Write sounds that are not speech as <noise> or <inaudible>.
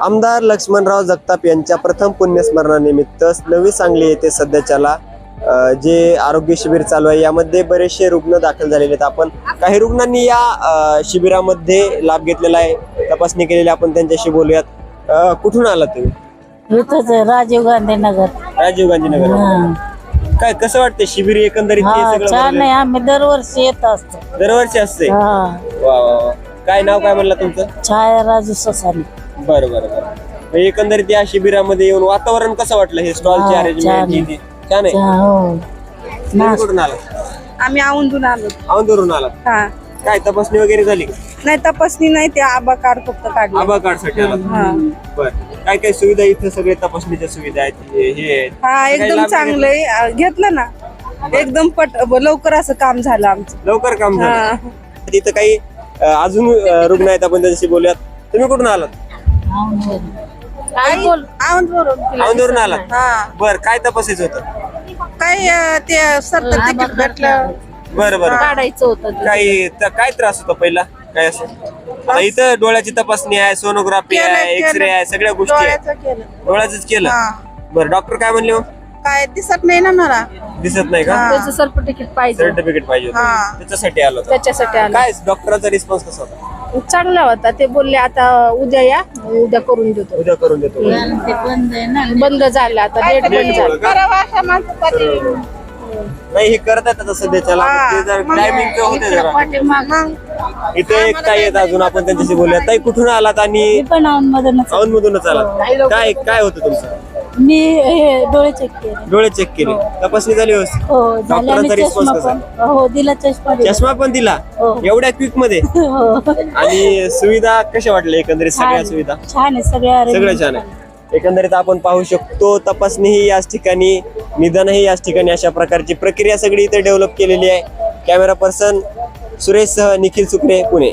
आमदार लक्ष्मणराव जगताप यांच्या प्रथम पुण्यस्मरणानिमित्त नवी सांगली येथे सध्याच्याला जे आरोग्य शिबिर चालू आहे यामध्ये बरेचसे रुग्ण दाखल झालेले आहेत. आपण काही रुग्णांनी या शिबिरामध्ये लाभ घेतलेला आहे. तपासणी केलेली आहे. आपण त्यांच्याशी बोलूयात. कुठून आला तुम्ही? इथंच राजीव गांधी नगर. राजीव गांधी नगर. काय कसं वाटतं शिबिर एकंदरीत? छान? आहे. आम्ही दरवर्षी येत असतो. दरवर्षी असते? वा वा. काय नाव काय म्हणलं तुमचं? छाया राजू ससानी. बरं बरं बरं. मग एकंदरीत या शिबिरामध्ये येऊन वातावरण कसं वाटलं हे स्टॉलची हा, अरेंजमेंट छान. छान आहे. हो. तुम्ही कुठून आला आम्ही औंधून आलो. औंधूरून आला हा. काय तपासणी वगैरे झाली का? नाही तपासणी नाही ते आबा कार्ड फक्त काढले. आभा कार्डसाठी आला हा. बर. काय काय सुविधा इथं सगळे तपासणीच्या सुविधा आहेत हे हे आहेत. हा एकदम लाभ चांगलं. आहे आ, घेतलं ना. एकदम पट लवकर असं काम झालं आमचं. लवकर काम हा. झालं. तिथं काही अजून रुग्ण आहेत आपण त्यांच्याशी बोलूयात. तुम्ही कुठून आलात? औंधूरून आलात. हा. बर काय तपासायचं होतं? काय अ, ते तिकीट भेटलं. बरं बरं. काढायचं होतं काही त- काय त्रास होता पहिला? काय असं? आता इथं डोळ्याची तपासणी आहे सोनोग्राफी केलं, आहे केलं. एक्सरे आहे सगळ्या गोष्टी आहेत डोळ्याचं केलं. डोळ्याच केलं. हा. बरं डॉक्टर काय म्हणले हो? काय दिसत नाही ना मला. दिसत नाही का? हा. सर्टिफिकेट पाहिजे. सर्टिफिकेट पाहिजे होतं. हा. त्याच्यासाठी आलो होतो. त्याच्यासाठी आलं. काय डॉक्टरांचा रिस्पॉन्स कसा होता? चांगला होता. ते बोलले आता उद्या या उद्या करून देतो. उद्या करून देतो. बंद झालं आता. डेट बंद झालं. करावं अशा माणसासाठी. नाही हे करत आहेत आता सध्याच्याला. हा. ते जर मग टायमिंग होते जरा. मग? इथे एक ताई आहेत अजून आपण त्यांच्याशी बोलूया. ताई कुठून आलात आणि पण औंध मधूनच आलात? काय काय होतं तुमचं? मी हे डोळे चेक केले. डोळे चेक केले. तपासणी झाली व्यवस्थित? हो झाले आणि डॉक्टरांचा response चष्मा कसा? पण. हो दिला चष्मा दिला. चष्मा पण दिला? हो. एवढ्या क्विकमध्ये? <laughs> हो. आणि सुविधा कशा वाटल्या एकंदरीत सगळ्या सुविधा? छान आहे सगळ्या सगळं छान आहे. एकंदरीत आपण पाहू शकतो तपासणीही याच ठिकाणी निदानही याच ठिकाणी अशा प्रकारची प्रक्रिया सगळी इथे डेव्हलप केलेली आहे. कॅमेरा पर्सन सुरेश सह निखिल सुकरे पुणे.